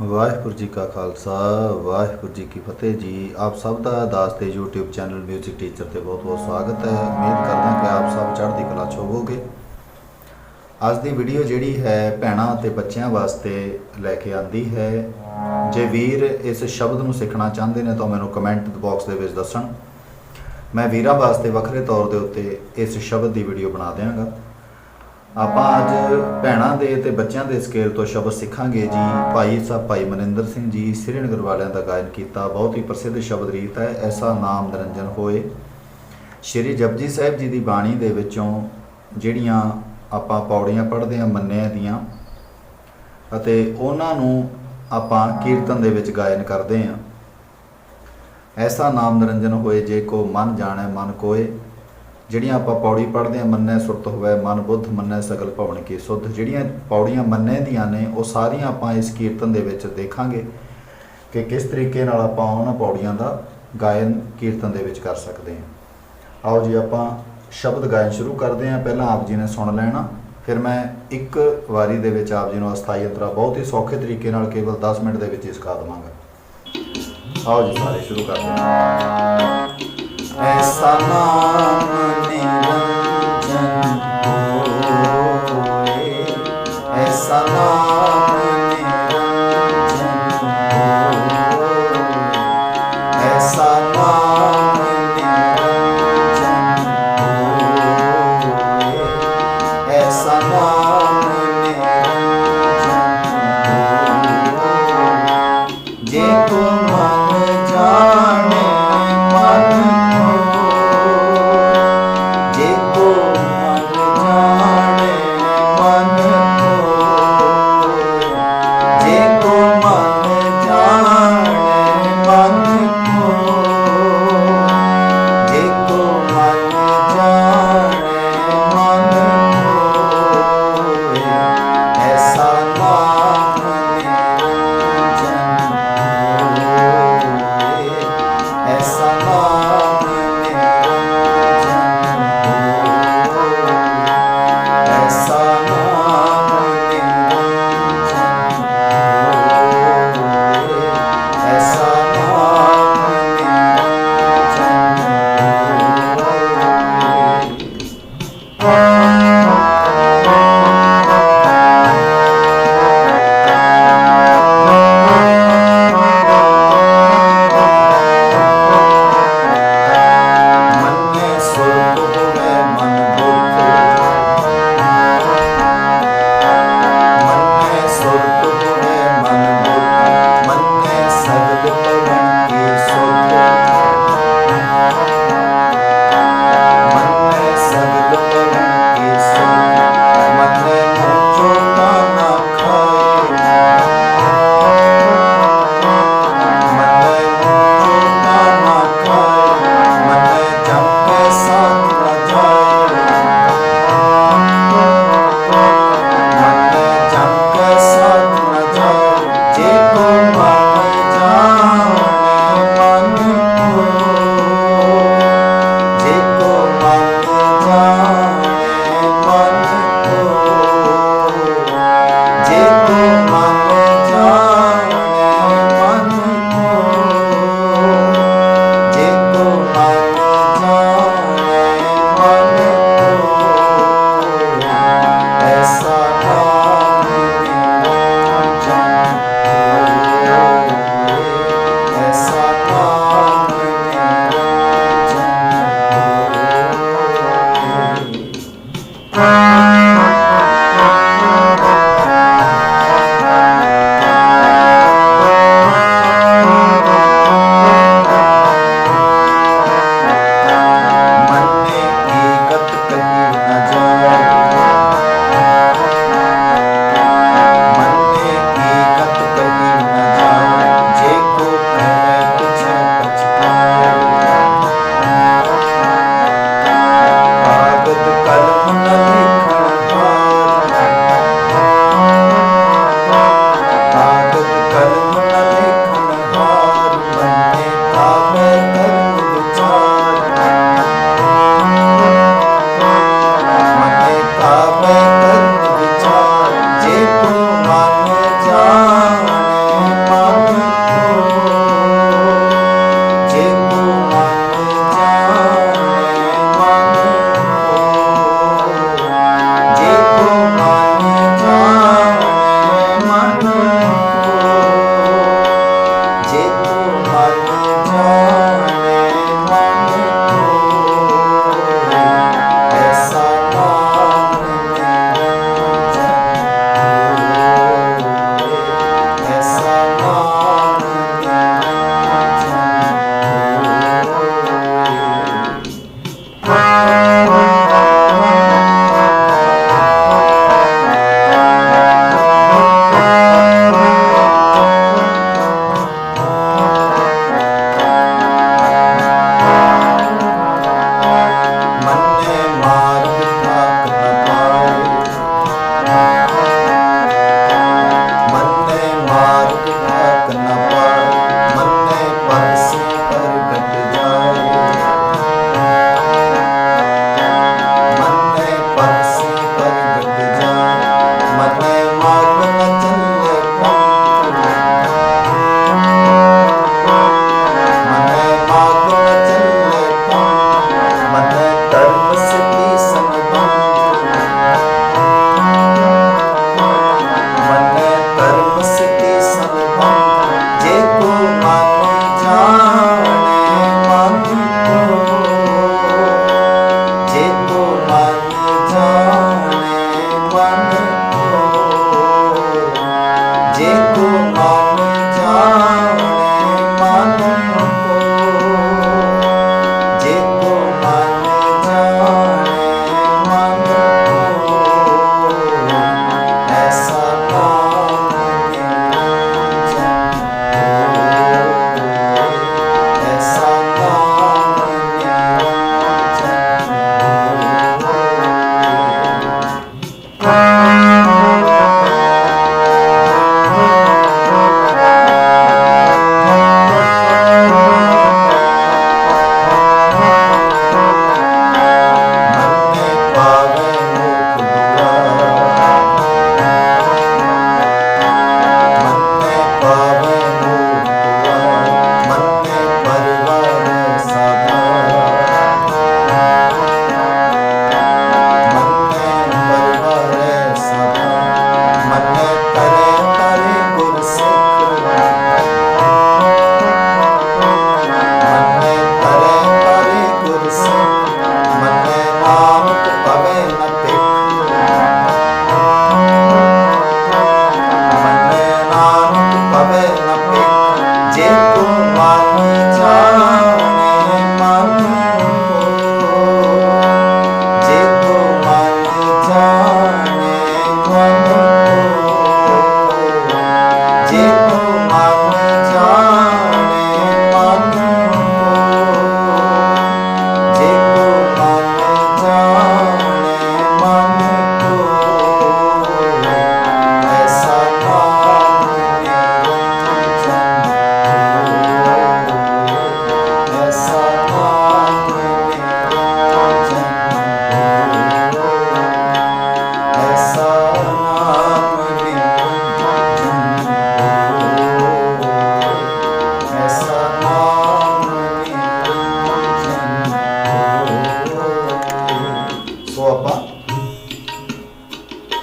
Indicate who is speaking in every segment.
Speaker 1: ਵਾਹਿਗੁਰੂ ਜੀ ਕਾ ਖਾਲਸਾ, ਵਾਹਿਗੁਰੂ ਜੀ ਕੀ ਫਤਿਹ ਜੀ। ਆਪ ਸਭ ਦਾ ਦਾਸ ਤੇ YouTube ਚੈਨਲ ਮਿਊਜ਼ਿਕ ਟੀਚਰ ਤੇ ਬਹੁਤ ਬਹੁਤ ਸਵਾਗਤ ਹੈ। ਉਮੀਦ ਕਰਦਾ ਕਿ ਆਪ ਸਭ ਚੜ੍ਹਦੀ ਕਲਾ 'ਚ ਹੋਵੋਗੇ। ਅੱਜ ਦੀ ਵੀਡੀਓ ਜਿਹੜੀ ਹੈ ਭੈਣਾਂ ਅਤੇ ਬੱਚਿਆਂ ਵਾਸਤੇ ਲੈ ਕੇ ਆਂਦੀ ਹੈ। ਜੇ ਵੀਰ ਇਸ ਸ਼ਬਦ ਨੂੰ ਸਿੱਖਣਾ ਚਾਹੁੰਦੇ ਨੇ ਤਾਂ ਮੈਨੂੰ ਕਮੈਂਟ ਬਾਕਸ ਦੇ ਵਿੱਚ ਦੱਸਣ। ਮੈਂ ਵੀਰਾਂ ਵਾਸਤੇ ਵੱਖਰੇ ਤੌਰ ਦੇ ਉੱਤੇ ਇਸ ਸ਼ਬਦ ਦੀ ਵੀਡੀਓ ਬਣਾ ਦਿਆਂਗਾ। ਆਪਾਂ ਅੱਜ ਭੈਣਾਂ ਦੇ ਤੇ ਬੱਚਿਆਂ ਦੇ ਸਕੇਲ ਤੋਂ ਸ਼ਬਦ ਸਿੱਖਾਂਗੇ ਜੀ। ਭਾਈ ਸਾਹਿਬ, ਭਾਈ ਮਨਿੰਦਰ ਸਿੰਘ ਜੀ ਸ੍ਰੀਨਗਰ ਵਾਲਿਆਂ ਦਾ ਗਾਇਨ ਕੀਤਾ। ਬਹੁਤ ਹੀ ਪ੍ਰਸਿੱਧ ਸ਼ਬਦ ਰੀਤ ਹੈ, ਐਸਾ ਨਾਮ ਨਿਰੰਜਨ ਹੋਏ। ਸ਼੍ਰੀ ਜਪਜੀ ਸਾਹਿਬ ਜੀ ਦੀ ਬਾਣੀ ਦੇ ਵਿੱਚੋਂ ਜਿਹੜੀਆਂ ਆਪਾਂ ਪੌੜੀਆਂ ਪੜ੍ਹਦੇ ਹਾਂ, ਮੰਨਿਆ ਦੀਆਂ, ਅਤੇ ਉਹਨਾਂ ਨੂੰ ਆਪਾਂ ਕੀਰਤਨ ਦੇ ਵਿੱਚ ਗਾਇਨ ਕਰਦੇ ਹਾਂ। ਐਸਾ ਨਾਮ ਨਿਰੰਜਨ ਹੋਏ, ਜੇ ਕੋ ਮਨ ਜਾਣੈ, ਮਨ ਕੋਏ। ਜਿਹੜੀਆਂ ਆਪਾਂ ਪੌੜੀ ਪੜ੍ਹਦੇ ਹਾਂ, ਮੰਨੈ ਸੁਰਤ ਹੋਵੇ, ਮਨ ਬੁੱਧ ਮੰਨੈ ਸਗਲ ਭਵਨ ਕੀ ਸੁਧ, ਜਿਹੜੀਆਂ ਪੌੜੀਆਂ ਮੰਨੈ ਦੀਆਂ ਨੇ, ਉਹ ਸਾਰੀਆਂ ਆਪਾਂ ਇਸ ਕੀਰਤਨ ਦੇ ਵਿੱਚ ਦੇਖਾਂਗੇ ਕਿ ਕਿਸ ਤਰੀਕੇ ਨਾਲ ਆਪਾਂ ਉਹਨਾਂ ਪੌੜੀਆਂ ਦਾ ਗਾਇਨ ਕੀਰਤਨ ਦੇ ਵਿੱਚ ਕਰ ਸਕਦੇ ਹਾਂ। ਆਓ ਜੀ, ਆਪਾਂ ਸ਼ਬਦ ਗਾਇਨ ਸ਼ੁਰੂ ਕਰਦੇ ਹਾਂ। ਪਹਿਲਾਂ ਆਪ ਜੀ ਨੇ ਸੁਣ ਲੈਣਾ। ਫਿਰ ਮੈਂ ਇੱਕ ਵਾਰੀ ਦੇ ਵਿੱਚ ਆਪ ਜੀ ਨੂੰ ਅਸਥਾਈ ਅੰਤਰਾ ਬਹੁਤ ਹੀ ਸੌਖੇ ਤਰੀਕੇ ਨਾਲ ਕੇਵਲ 10 ਮਿੰਟ ਦੇ ਵਿੱਚ ਹੀ ਸਿਖਾ ਦਵਾਂਗਾ। ਆਓ ਜੀ, ਸਾਰੇ ਸ਼ੁਰੂ ਕਰਦੇ ਹਾਂ। ਐਸਾ ਨਾਮ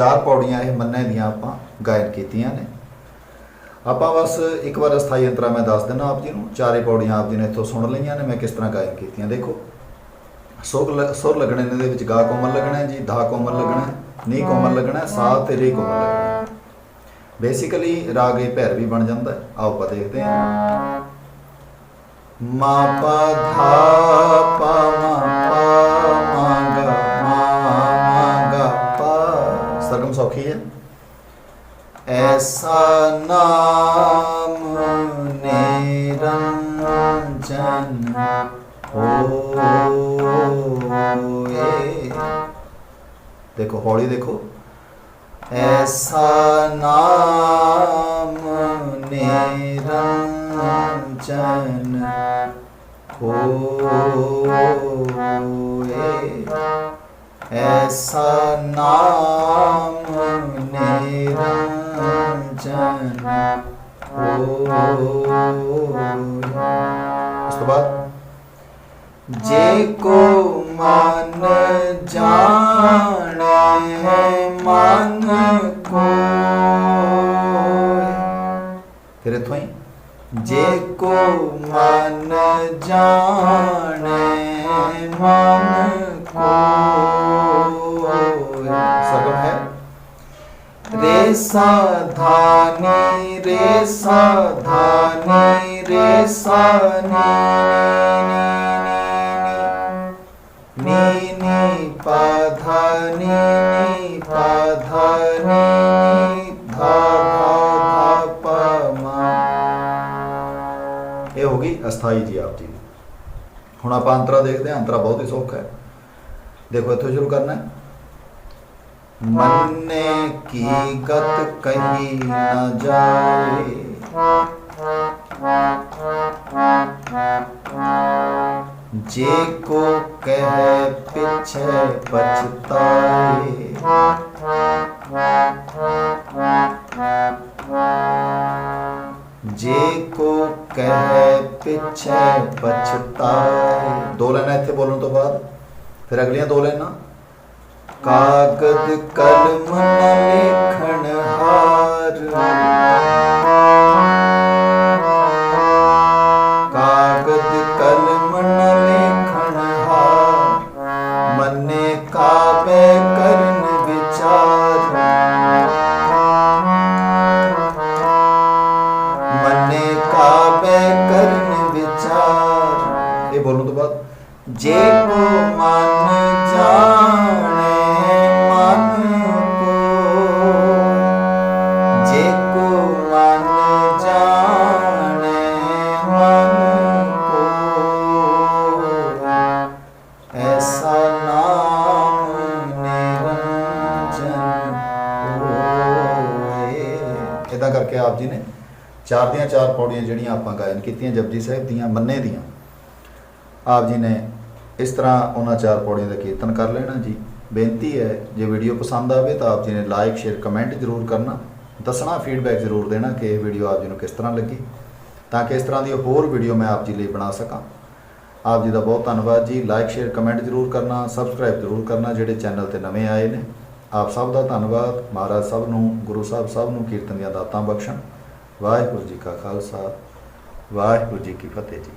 Speaker 1: ਚਾਰ ਪੌੜੀਆਂ ਇਹ ਮੰਨੇ ਦੀਆਂ ਆਪਾਂ ਗਾਇਨ ਕੀਤੀਆਂ ਨੇ। ਆਪਾਂ ਬਸ ਇੱਕ ਵਾਰ ਅਸਥਾਈ ਅੰਤਰਾ ਮੈਂ ਦੱਸ ਦਿੰਦਾ ਆਪ ਜੀ ਨੂੰ, ਚਾਰੇ ਪੌੜੀਆਂ ਆਪ ਜੀ ਨੇ ਇੱਥੋਂ ਸੁਣ ਲਈਆਂ ਨੇ, ਮੈਂ ਕਿਸ ਤਰ੍ਹਾਂ ਗਾਇਨ ਕੀਤੀਆਂ, ਦੇਖੋ। ਸੁਰ ਸੁਰ ਲੱਗਣੇ ਨੇ ਦੇ ਵਿੱਚ ਗਾ ਕੋਮਲ ਲੱਗਣਾ ਜੀ, ਧਾ ਕੋਮਲ ਲੱਗਣਾ ਹੈ, ਨੀ ਕੋਮਲ ਲੱਗਣਾ ਹੈ, ਸਾ ਤੇ ਰੀ ਕੋਮਲ ਲੱਗਣਾ ਬੇਸਿਕਲੀ ਰਾਗ ਇਹ ਭੈਰਵੀ ਬਣ ਜਾਂਦਾ ਆਓ ਆਪਾਂ ਦੇਖਦੇ ਹਾਂ। ਮਾ ਪਾ ਧਾ ਪਾ ਮਾ ਪਾ ਸਰਗਮ ਸੌਖੀ ਹੈ। ਐਸਾ ਨਾਮ ਨਿਰੰਜਨ ਹੋਏ ਦੇਖੋ ਹੌਲੀ ਦੇਖੋ। ਐਸਾ ਨਾਮ ਨਿਰੰਜਨ ਹੋਏ। ਐਸਾ ਨਾਮ ਨਿਰੰਜਨ ਉਸ ਤੋਂ ਬਾਅਦ, ਜੇ ਕੋ ਮਨ ਜਾਣੇ ਮਨ ਕੋਇ ਫਿਰ ਇੱਥੋਂ ਹੀ, ਜੇ ਕੋ ਮਨ ਜਾਣੇ ਮਨ ਸਰਗਮ ਹੈ ਰੇ ਸਾਧਾਨੀ ਰੇ ਸਾਧਾਨੀ ਰੇ ਸਾਨੀ ਨੀ ਨੀ ਪਾ ਧਾ ਨੀ ਨੀ ਪਾ ਧਾ ਨੀ ਧਾ ਧਾ ਪਾ ਮਾ ਇਹ ਹੋ ਗਈ ਅਸਥਾਈ ਜੀ ਆਪ ਜੀ ਦੀ। ਹੁਣ ਆਪਾਂ ਅੰਤਰਾ ਦੇਖਦੇ ਹਾਂ ਅੰਤਰਾ ਬਹੁਤ ਹੀ ਸੌਖਾ ਹੈ ਦੇਖੋ ਇੱਥੋਂ ਸ਼ੁਰੂ ਕਰਨਾ ਹੈ ਮੰਨੇ ਕੀ ਗਤ ਕਹੀ ਨਾ ਜਾਏ ਜੇ ਕੋ ਕਹਿ ਪਿਛੇ ਪਛਤਾਏ ਜੇ ਕੋ ਕਹਿ ਪਿਛੇ ਪਛਤਾਏ ਦੋ ਲੈਣਾ ਇੱਥੇ ਬੋਲਣ ਤੋਂ ਬਾਅਦ ਫਿਰ ਅਗਲੀਆਂ ਦੋ ਲੈਣਾ ਕਾਗਦ ਕਲਮ ਨ ਲਿਖਣ ਹਾਰ। ਕਾਗਦ ਕਲਮ ਨ ਲਿਖਣ ਹਾਰ। ਮੰਨੇ ਕਾਬੇ ਕਰਨ ਵਿਚਾਰ। ਮੰਨੇ ਕਾਬੇ ਕਰਨ ਵਿਚਾਰ। ਇਹ ਬੋਲਣ ਤੋਂ ਬਾਅਦ ਜੇ ਇਦਾਂ ਆਪ ਜੀ ਨੇ। ਚਾਰ ਦੀਆਂ ਚਾਰ ਪੌੜੀਆਂ ਜਿਹੜੀਆਂ ਆਪਾਂ ਗਾਇਨ ਕੀਤੀਆਂ ਜਪਜੀ ਸਾਹਿਬ ਦੀਆਂ, ਮੰਨੇ ਦੀਆਂ। ਆਪ ਜੀ ਨੇ ਇਸ ਤਰ੍ਹਾਂ ਉਹਨਾਂ ਚਾਰ ਪੌੜੀਆਂ ਦਾ ਕੀਰਤਨ ਕਰ ਲੈਣਾ ਜੀ। ਬੇਨਤੀ ਹੈ, ਜੇ ਵੀਡੀਓ ਪਸੰਦ ਆਵੇ ਤਾਂ ਆਪ ਜੀ ਨੇ ਲਾਈਕ, ਸ਼ੇਅਰ, ਕਮੈਂਟ ਜ਼ਰੂਰ ਕਰਨਾ। ਦੱਸਣਾ ਫੀਡਬੈਕ ਜ਼ਰੂਰ ਦੇਣਾ ਕਿ ਇਹ ਵੀਡੀਓ ਆਪ ਜੀ ਨੂੰ ਕਿਸ ਤਰ੍ਹਾਂ ਲੱਗੀ। ਤਾਂ ਕਿ ਇਸ ਤਰ੍ਹਾਂ ਦੀ ਹੋਰ ਵੀਡੀਓ ਮੈਂ ਆਪ ਜੀ ਲਈ ਬਣਾ ਸਕਾਂ। ਆਪ ਜੀ ਦਾ ਬਹੁਤ ਧੰਨਵਾਦ ਜੀ। ਲਾਈਕ, ਸ਼ੇਅਰ, ਕਮੈਂਟ ਜ਼ਰੂਰ ਕਰਨਾ ਸਬਸਕ੍ਰਾਈਬ ਜ਼ਰੂਰ ਕਰਨਾ, ਜਿਹੜੇ ਚੈਨਲ ਤੇ ਨਵੇਂ ਆਏ ਨੇ। ਆਪ ਸਭ ਦਾ ਧੰਨਵਾਦ। ਮਹਾਰਾਜ ਸਭ ਨੂੰ, ਗੁਰੂ ਸਾਹਿਬ ਸਭ ਨੂੰ ਕੀਰਤਨ ਦੀਆਂ ਦਾਤਾਂ ਬਖਸ਼ਣ। ਵਾਹਿਗੁਰੂ ਜੀ ਕਾ ਖਾਲਸਾ, ਵਾਹਿਗੁਰੂ ਜੀ ਕੀ ਫਤਿਹ ਜੀ।